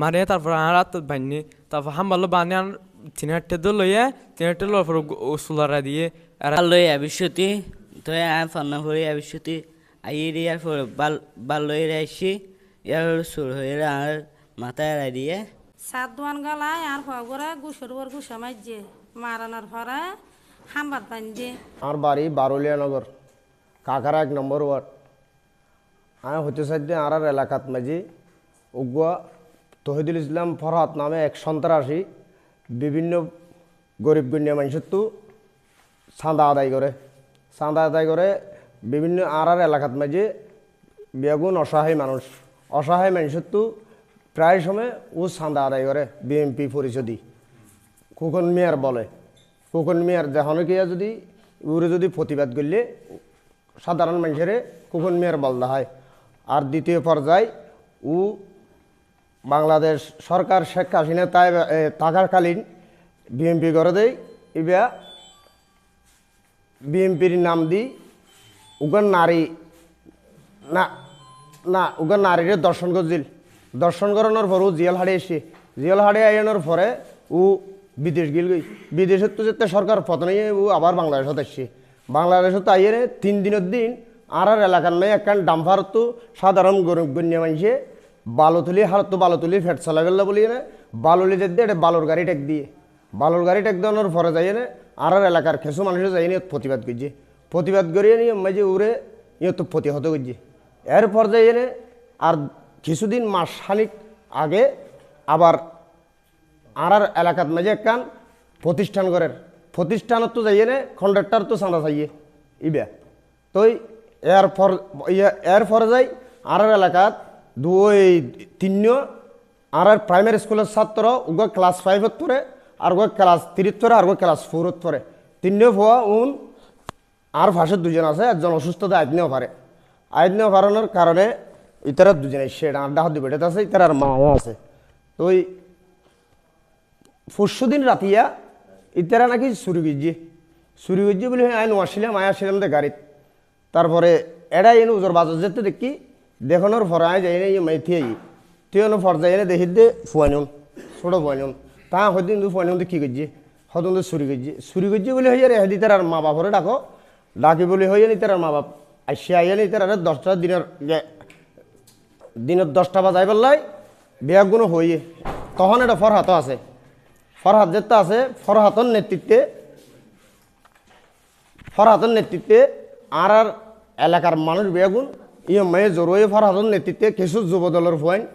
মারে তারপর আর রাত বান্নি তারপর হাম্বালো বানি আর তিন হাটে তো লইয়া তিন হাটে লওয়ার পর সোলারা দিয়ে আর বাল্যই আবিষ্যতি তো আয় ফান্না ভরি আবিষ্যতি আইয়ে দিয়ার পর বাল বাল্যই আইসি ইয়ার সুর হয়ে আর মাথায় রাই দিয়ে সাত দোয়ান গলায় আর পরে গুসর ওর গুসা মাইজে মারানোর পরে হাম্বাত বান্ধে আমার বাড়ি বারুলিয়া নগর কাকারা এক নম্বর ওয়ার্ড। আমি হতে আর আর এলাকাত মাঝি উগুয়া তহিদুল ইসলাম ফরহাত নামে এক সন্ত্রাসী বিভিন্ন গরিব গুণিয়া মানুষের তো চাঁদা আদায় করে। চাঁদা আদায় করে বিভিন্ন আর আর এলাকাত মাঝে বেগুন অসহায় মানুষ, অসহায় মানুষের তো প্রায় সময় ও চাঁদা আদায় করে বিএমপি পরিষদই। খোকন মিয়ার বলে, খোকন মিয়ার দেখানো কিয়া যদি উরে যদি প্রতিবাদ করলে সাধারণ মানুষের খোকন মিয়ার বলদা হয়। আর দ্বিতীয় পর্যায়ে ও বাংলাদেশ সরকার শেখ হাসিনা তাই থাকাকালীন বিএমপি করে দেয় ইবা বিএমপির নাম দি উগান নারী, না না, উগান নারীরে দর্শন করছিল। দর্শন করানোর পর ও জিয়াল হাড়ে এসে, জিয়াল হাড়ে আইনের পরে ও বিদেশ গিল গই। বিদেশের তো যেতে সরকার পতনে ও আবার বাংলাদেশত আসছে বাংলাদেশত আইয়ে তিন দিনের দিন আর এলাকার নাই একখান ডাম্পার তো সাধারণ গরিব গণ্য মানুষে বালো তুলি তো বালো তুলি চলা গেল বলি না বালুলি যেতে এটা বালুর গাড়ি টেক দিয়ে। বালুর গাড়ি টেক দেওয়ানোর পরে যাই এনে আর এলাকার কিছু মানুষের যাই নিয়ে প্রতিবাদ করছে। প্রতিবাদ করিয়ে নিয়ে মাঝে উড়ে ইয়ে তো প্রতিহত করছে। এর পর্যায়ে এনে, আর কিছুদিন মাস খানিক আগে আবার আর এলাকাত মাঝে একখান প্রতিষ্ঠান করেন প্রতিষ্ঠানত তো যাইয়ে নে কন্ট্রাক্টর তো চাঁদা চাইয়ে, ইবে। তো এর ইয়ে এর পরে যাই আর এলাকাত দুই, তিন আর আর প্রাইমারি স্কুলের ছাত্র, উগ ক্লাস ফাইভত পড়ে আর উগ ক্লাস থ্রিত পড়ে আর উগ ক্লাস ফোরত পড়ে তিনিও ভুয়া, উন। আর পাশে দুজন আছে, একজন অসুস্থতা আইনেও পারে। আইনেও পারানোর কারণে ইতারা দুজনে সেটা আড্ডা হাত বেড়ে আছে ইতারার মাও আছে। তো ওই পরশু দিন রাতিয়া ইতারা নাকি চুরি গিয়েছে চুরি গিয়েছে বলে আইন আসছিলাম আয় আসছিলাম দে গাড়িত। তারপরে এড়াই এনে উজোর বাজার যেতে দেখি দেখানোর আয় যাই না মাইথি আই তুই এনে ফর যাই না, দেখি দে ফুয়াইন ছোট ফুয়াইন তা হদিন দু ফুয়াইন কি করছে হদিন তো চুরি করছে চুরি করছে বলে হয়ে রে হেদি তার আর মা বাপরে ডাকো। ডাকি বলে হয়ে নি তার মা বাপ। আসি আইয়া নি তার দশটা দিনের দিনের দশটা বাজাই পেলাই বিয়াগুলো হইয়ে তখন এটা ফরহাত আছে। ফরহাত যেটা আছে ফরহাতর নেতৃত্বে ফরহাতর নেতৃত্বে আর আর এলাকার মানুষ বেগুন ইয়ে মেয়ে জরুরি ফরহাতর নেতৃত্বে কিছু যুবদলের পয়েন্ট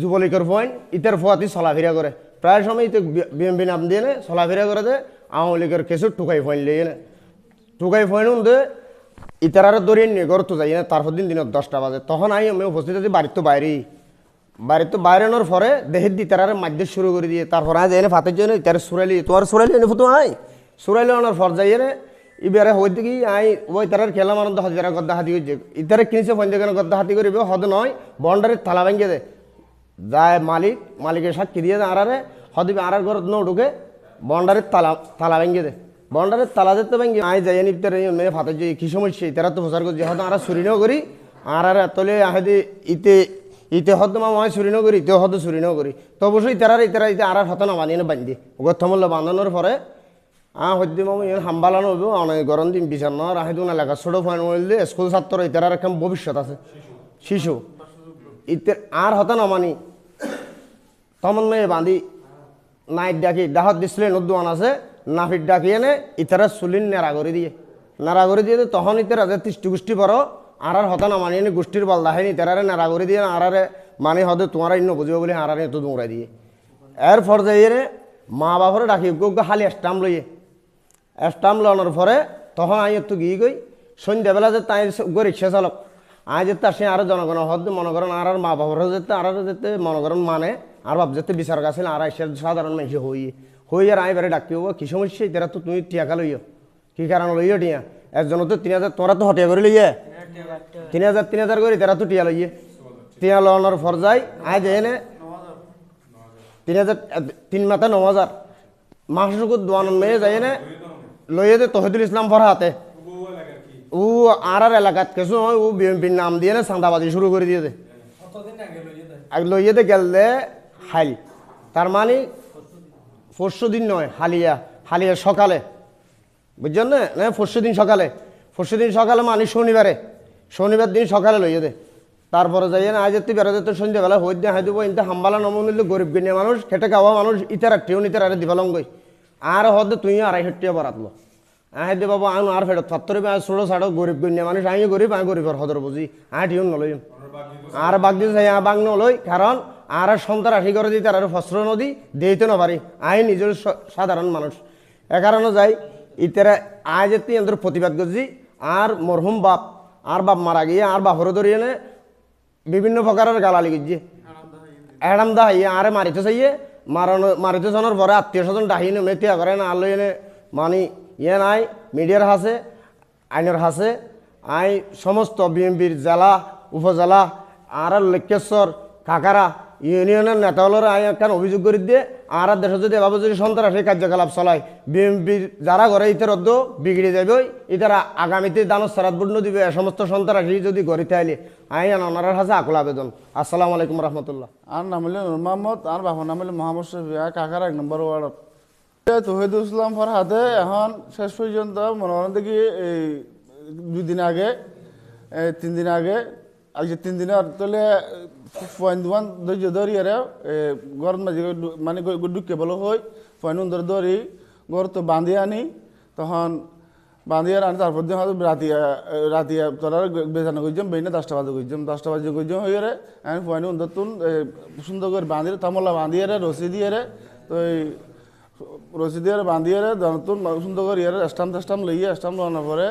যুবলীগের পয়েন্ট ইতার ফুয়াতি চলাফেরা করে প্রায় সময় ইতে বিএমপি নাম দিয়ে চলাফেরা করে দে আওয়ামী লীগের কিছু টুকাই পয়েন্ট লিয়ে নে? টুকাই পয়েন্ট দে ইতারারে দরিয়ে নিয়ে ঘর তো যাই না? তারপর দিন দিনের দশটা বাজে। তখন আই আমি উপস্থিত আছি বাড়ির তো বাইরেই বাড়ির তো বাইরানোর পরে দেহের দি তারারে মাধ্যে শুরু করে দিয়ে তারপর আজ এনে ফাতের জন্য ইতারে সুরাইলি তোমার সুরাইলি এনে ফুটো আই সুরাইলি আনার পর যাই এনে ইবারে হইতে কি আই ওই তারার খেলাম আনন্দ হাজারা গদ্দা হাতি করছে ইতারে কিনছে পঞ্চায়েত গদ্দা হাতি করিবে, হদ নয়, বন্ডারের তালা ভেঙে দে। যায় মালিক, মালিকের সাক্ষী দিয়ে দেয় আরারে হদিবে আরার ঘর ন ঢুকে বন্ডারের তালা তালা ভেঙে দে। বন্ডারের তালা দিতে ভেঙে আই যাই নিতে মেয়ে ফাতে যে কি সমস্যা তারা তো প্রচার করছে, হয়তো আরা চুরিও করি আর আর তলে আহেদি ইতে ইতে হদ মা মই চুরিও করি, ইতে হদ চুরিও করি। তো অবশ্যই তারা ইতারা ইতে আর হত না, বানিয়ে বান্ধি গথমূল্য বাঁধানোর পরে আ হদ্দি মামু ইয়ে হাম্বালানো হইব অনেক গরম দিন বিচার নয় আহেদু না এলাকা ছোটো ফাইন বললে স্কুল ছাত্র ইতারার একটা ভবিষ্যৎ আছে। শিশু। ইতে আর হত না মানি তমন মেয়ে বাঁধি, নাইট ডাকি ডাহত দিছিলে নদুয়ান আছে নাফির ডাকি এনে ইতারা চুলিন নেড়া করে দিয়ে। নেড়া করে দিয়ে তখন ইতারা যে তৃষ্টি গোষ্ঠী পর, আর আর হতা না মানি এনে গোষ্ঠীর বল দাহাইনি ইতারারে নেড়া করে দিয়ে আরারে মানে হদে তোমার ইন্ন বুঝবে বলে আরারে এত দৌড়াই দিয়ে। এর ফর যাইয়ে মা বাপরে ডাকি খালি স্টাম্প লইয়ে। স্টাম্প লানোর পরে তখন আমি একটু গিয়ে গই, সন্ধ্যাবেলা যে তাই গো রিক্সা চালক আজ যেতে আসে আরও জনগণ হদ মনে করেন আর আর মা বাবার যেতে, আর আর যেতে মনে করেন মানে আর বাপ যেতে বিচার কাছে আর এসে সাধারণ মানুষ হই। হই আর আই বারে ডাকি হব কি সমস্যা? এটা তো তুমি টিয়াকা লইও। কি কারণ লইও টিয়া? একজন তো তিন হাজার, তোরা তো হটিয়া করে লইয়ে। তিন হাজার তিন হাজার করে তারা তো টিয়া লইয়ে। টিয়া লওয়ানোর ফর যাই আই যে এনে তিন হাজার, তিন মাথা ন হাজার। মাসুকুর দোয়ান মেয়ে যায় এনে লইয়ে দে, তহিদুল ইসলাম ফরহাতে। ও আর এলাকাত কিছু নয় ও বিএনপির নাম দিয়ে না চাঁদাবাজি শুরু করে দিয়ে দে। আর লইয়েতে গেলে হাইল। তার মানে পরশু দিন নয়, হালিয়া হালিয়া সকালে। বুঝছেন না? পরশু দিন সকালে। পরশু দিন সকালে মানে শনিবারে। শনিবার দিন সকালে লইয়ে দে। তারপরে যাইয়ে না, আজ বেড়াতে তো সন্ধ্যাবেলা হই দিয়ে হাই দেবো ইনতে হাম্বালা নমনিল গরিব গিনিয়া মানুষ, খেটে খাওয়া মানুষ, ইতার আটটিও নিতে আরে দিবালং গই আর হদে তুই আড়াই হাট্টিয়া বারাতলো আহে দে বাবা আন আর ফেরত ফাত্তরে বা ষোলো সাড়ো গরিব গিনিয়া মানুষ আই গরিব আই গরিবর হদর বুঝি আহ টিউন নলইম আর বাগ দিতে চাই বাঘ নলই কারণ আর সন্তান আশি করে দিতে আর ফসল নদী দিতে না আই নিজের সাধারণ মানুষ এ কারণে যাই ইতারা আজ এতে এদের প্রতিবাদ করছি আর মরহুম বাপ আর বাপ মারা গিয়ে আর বাপরে ধরিয়ে বিভিন্ন প্রকারের গালালি গিয়ে এডাম দা ইয়ে আরে মারিতে চাইয়ে মারানো মারিতে জানার পরে আত্মীয় স্বজন ডাহিনে মেতিয়া করে, না আলো এনে মানি ইয়ে নাই, মিডিয়ার হাসে আইনের হাসে আই সমস্ত বিএমপির জেলা, উপজেলা, আর লক্ষেশ্বর কাকারা ইউনিয়নের নেতাগুলোর একখান অভিযোগ করে দিয়ে আর দেশে যদি এভাবে যদি সন্ত্রাসী কার্যকলাপ চলায় বিএমপির যারা ঘরে ইতার অদ্য বিগড়ে যাবে ইতারা আগামীতে দানব সারাত দিবে, এ সমস্ত সন্ত্রাসী যদি গড়িতে আইলে আই ওনার হাসে আকুল আবেদন। আসসালামু আলাইকুম রহমতুল্লাহ। আর নাম হইলে নুর মোহাম্মদ আর বাবার নাম হইলে মোহাম্মদ শফিয়া, কাকার এক নম্বর ওয়ার্ডত তহিদুল ইসলাম ফরহাদে এখন শেষ পর্যন্ত মনে করেন দেখি এই দুই দিন আগে তিন দিন আগে, আজ যে তিন দিনের তলে পয়েন্ট ওয়ান ধৈর্য ধরি আরে গরম মাঝে মানে ঢুকে বলো হই পয়েন্ট ওয়ান ধরে ধরি গর তো বাঁধি আনি তখন বাঁধিয়ে আনি তারপর দিন হয়তো রাতিয়া রাতিয়া তোরা বেচানো করছিলাম বেইনে দশটা বাজে করছিলাম দশটা বাজে করছিলাম হয়ে রে আমি পয়েন্ট ওয়ান তুন সুন্দর করে বাঁধিয়ে তামলা বাঁধিয়ে রে রসি দিয়ে রে তো রসি দিয়ে বাঁধিয়ে রে জনতুন সুন্দর করে ইয়ে স্টাম্প টেস্টাম্প লইয়ে স্টাম্প লাগানোর পরে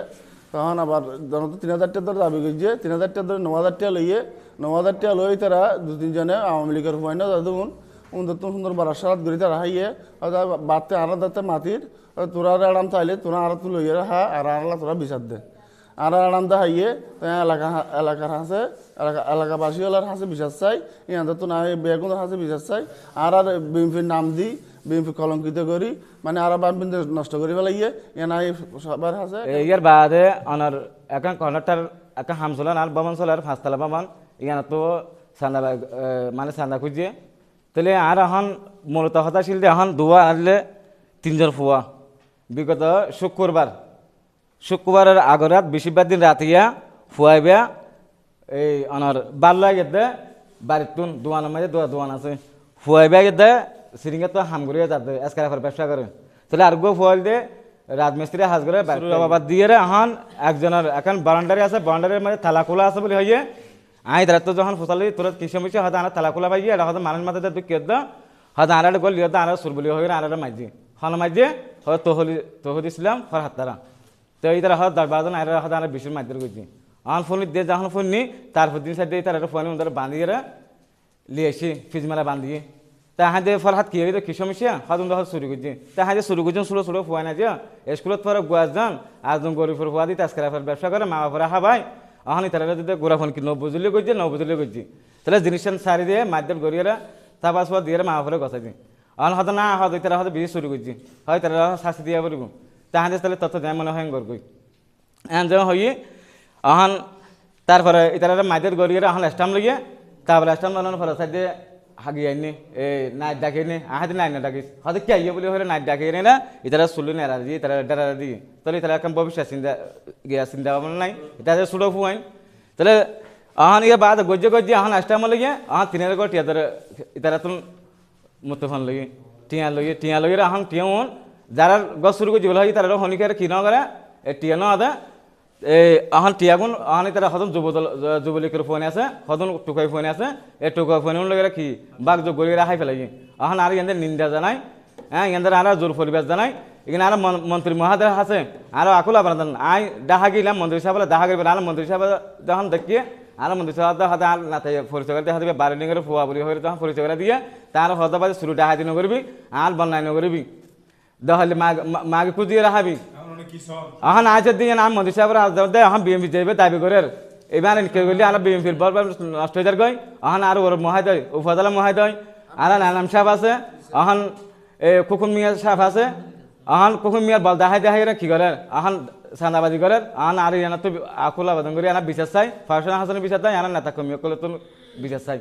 তখন আবার জনতুন তিন হাজার টাকা দাবি করছে, তিন হাজার টাকা ধরে ন হাজার টাকা লইয়ে ন হাজার টাকা লই তারা দু তিনজনে আওয়ামী লীগের পয়েন্ট দেখুন উন্দর সুন্দর বারাসাত গড়ি তারা হাইয়ে বাড়তে আরও দাতে হয়তো তোরা আরাম চাইলে তোরা আর তুই লইয়ে হা আর আরলা তোরা বিচার দে। আর আরাম দা হাইয়ে এলাকা এলাকার হাসে, এলাকা এলাকাবাসী হাসে বিচার চাই ইহাদের তো না বেগুন হাসে বিচার চাই, আর আর বিএমপির নাম দি বিএমপি কলঙ্কিত করি মানে আর বিএমপি নষ্ট করি ফেলাইয়ে ইয়ে নাই, সবার হাসে ইয়ার বাদে অনার এখন কর্নারটার এখন হামসলান আর বামান চলার পাঁচতলা বামান, ইয়ান তো সান্দা মানে সান্দা খুঁজছে তাহলে আর এখন মূলত হতা ছিল যে এখন দুয়া আনলে তিনজন ফুয়া। বিগত শুক্রবার, শুক্রবারের আগরাত বেশিরভাগ দিন রাতিয়া ফুয়াইবা, এই অনার বাল্লা গেতে বাড়ির তুন দোয়ানের মাঝে দোয়া দোয়ান আছে। ফুয়াইবা গেতে সিরিঙ্গে তো হাম করিয়া যাতে এসকারাফের ব্যবসা করে। তাহলে আর গো ফুয়াইল দে রাজমিস্ত্রি হাজ করে বাবা দিয়ে রে এখন একজনের এখন বারান্ডারে আছে বারান্ডারের মাঝে থালা খোলা আছে বলে হইয়ে আই তারা তো যখন ফসালি তোর কিসে মিশে হয়তো আনা তালা খোলা পাইয়ে এটা হয়তো মানুষ মাথাতে তুই কেদ হয়তো আনারে গল লিয়ে আনারা সুর বলি হয়ে আনারা মাঝি হন মাঝে হয়তো তহলি তহদি ইসলাম ফর হাত্তারা তো এই তারা হয়তো দরবার আনারা হয়তো আনারা বিশুর মাঝে করছি আন ফোন দিয়ে যখন ফোন নি তারপর দিন সাইড দিয়ে তারা ফোন বাঁধিয়ে লিয়ে এসি ফিজ মেলা বান্ধিয়ে তা হাতে ফর হাত কি হইতো কি সমস্যা? হাত উন্দর হাত শুরু করছি। তা হাতে শুরু করছেন শুরু শুরু ফুয়াই না যে। স্কুলত পরে গুয়াস যান জন গরিব ফুয়া দিতে আজকে ব্যবসা করে মা বাপরা হা ভাই অহনি যদি গোড়া ফোন কি, ন বুঝলি করছি ন বুঝলি করছি তাহলে জিনিস সারি দিয়ে, মাধ্যম গড়িয়ে তা পাস পর দিয়ে মা বাপরে দিই অহন হয়তো না, হয়তো তারা হয়তো বেশি শুরু করছি হয় তারা শাস্তি দিয়া পড়ব তাহাতে তাহলে তথ্য দেয় মনে হয় কই এন যে হই অহন তারপরে ইতারা মাইদের গড়িয়ে অহন স্টাম লইয়ে তারপরে স্টাম লাগানোর পরে সাইডে হাগি আইনি এ নাইট ডাকিনি, আহাতে নাই না ডাকিস হয়তো কে আইয়ে বলে হলে নাইট ডাকে না ইতারা সুলু নেরা দিয়ে তারা ডেরা দিয়ে তাহলে তারা এখন ভবিষ্যৎ চিন্তা, গিয়া চিন্তা ভাবনা নাই। যে সুড়ো ফুয়াইন তাহলে আহান ইয়ে বাদ গজ্জে গজ্জে আহান আষ্টাম লইয়ে আহান তিনের গো টিয়া ইতারা তুন মতো ফোন লইয়ে টিয়া লইয়ে টিয়া লইয়ে আহান টিয়া যারা গছ শুরু করছি বলে হয় তারা হনিকার কি ন করে এ টিয়া ন আদা এই আহান টিয়াগুন আহান তারা হদন যুবদল যুবলীগের ফোন আছে হদন টুকাই ফোন আছে, এই টুকাই ফোন লগে কি, বাঘ যোগ গড়িয়ে রাখাই ফেলাই আহান আর ইয়াদের নিন্দা জানাই হ্যাঁ ইয়াদের আর জোর পরিবেশ জানাই। এখানে আর মন্ত্রী মহাদের আছে, আর আকুল আপনার আই ডাহা গিলাম মন্ত্রী সাহেব ডাহা গেবে আর মন্ত্রী সাহেব যখন দেখি আর মন্ত্রী সাহেব হাতে আর না তাই পরিচয় করে দেখা দেবে বারেলিংয়ের ফুয়া বলি হয়ে তখন পরিচয় করে দিয়ে, তার হতে পারে শুরু ডাহা দিন করবি আর বন্যায় করবি দহলে মাগ মাগে পুজিয়ে রাখাবি এখন আজ দিয়ে নাম মন্ত্রী সাহেব দে এখন বিএমপি যাইবে, দাবি করে এবার কে গলি আর বিএমপির বল নষ্ট হয়ে যার গই এখন আর ওর মহাদয়, উপজেলা মহাদয় আর নানাম সাহেব আছে এখন এ কুকুম মিয়া সাহেব আছে এখন কুকুম মিয়ার বল দেখাই দেখাই কি করে এখন সান্দাবাজি করে এখন আর ইয়ানা তো আকুল আবেদন করি আনা বিচার চাই, ফার্সন হাসানের বিচার চাই আনা নেতা কমিয়ে করলে তো বিচার চাই।